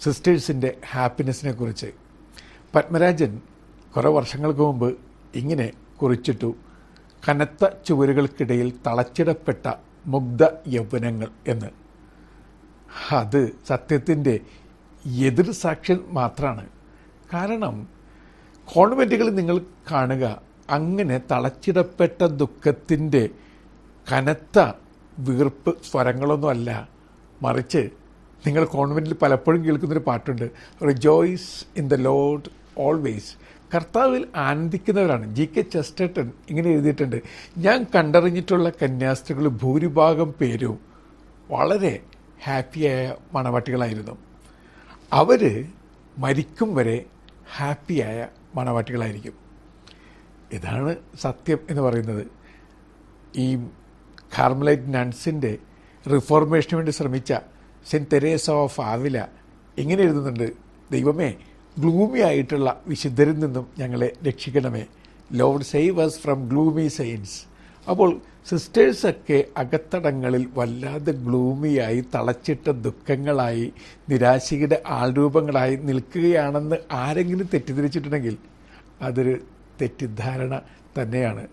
സിസ്റ്റേഴ്സിന്റെ ഹാപ്പിനെസ്സിനെ കുറിച്ച്. പത്മരാജൻ കുറേ വർഷങ്ങൾക്ക് മുമ്പ് ഇങ്ങനെ കുറിച്ചിട്ടു. കനത്ത ചുവരുകൾക്കിടയിൽ തളച്ചിടപ്പെട്ട മുഗ്ധ യൗവനങ്ങൾ എന്ന്. അത് സത്യത്തിന്റെ എതിർ സാക്ഷ്യം മാത്രമാണ് കാരണം കോൺവെന്റുകൾ നിങ്ങൾ കാണുക അങ്ങനെ തളച്ചിടപ്പെട്ട ദുഃഖത്തിന്റെ കനത്ത വീർപ്പ് സ്വരങ്ങളൊന്നുമല്ല. മറിച്ച് നിങ്ങൾ കോൺവെന്റിൽ പലപ്പോഴും കേൾക്കുന്നൊരു പാട്ടുണ്ട്. Rejoice in the Lord always കർത്താവിൽ ആനന്ദിക്കുന്നവരാണ്. ജി കെ ചെസ്റ്റർട്ടൺ ഇങ്ങനെ എഴുതിയിട്ടുണ്ട്. ഞാൻ കണ്ടറിഞ്ഞിട്ടുള്ള കന്യാസ്ത്രീകൾ ഭൂരിഭാഗം പേരും വളരെ ഹാപ്പിയായ മണവാട്ടികളായിരുന്നു. അവർ മരിക്കും വരെ ഹാപ്പിയായ മണവാട്ടികളായിരിക്കും. ഇതാണ് സത്യം എന്ന് പറയുന്നത്. ഈ കാർമലൈറ്റ് നൺസിന്റെ റിഫോർമേഷന് വേണ്ടി ശ്രമിച്ച സെന്റ് തെരേസ ഓഫ് ആവില ഇങ്ങനെ എഴുതുന്നുണ്ട്? ദൈവമേ ഗ്ലൂമി ആയിട്ടുള്ള വിശുദ്ധരിൽ നിന്നും ഞങ്ങളെ രക്ഷിക്കണമേ. Lord save us from gloomy saints അപ്പോൾ സിസ്റ്റേഴ്സൊക്കെ അകത്തടങ്ങളിൽ വല്ലാതെ ഗ്ലൂമിയായി തളച്ചിട്ട ദുഃഖങ്ങളായി നിരാശയുടെ ആൾരൂപങ്ങളായി നിൽക്കുകയാണെന്ന് ആരെങ്കിലും തെറ്റിദ്ധരിച്ചിട്ടുണ്ടെങ്കിൽ അതൊരു തെറ്റിദ്ധാരണ തന്നെയാണ്.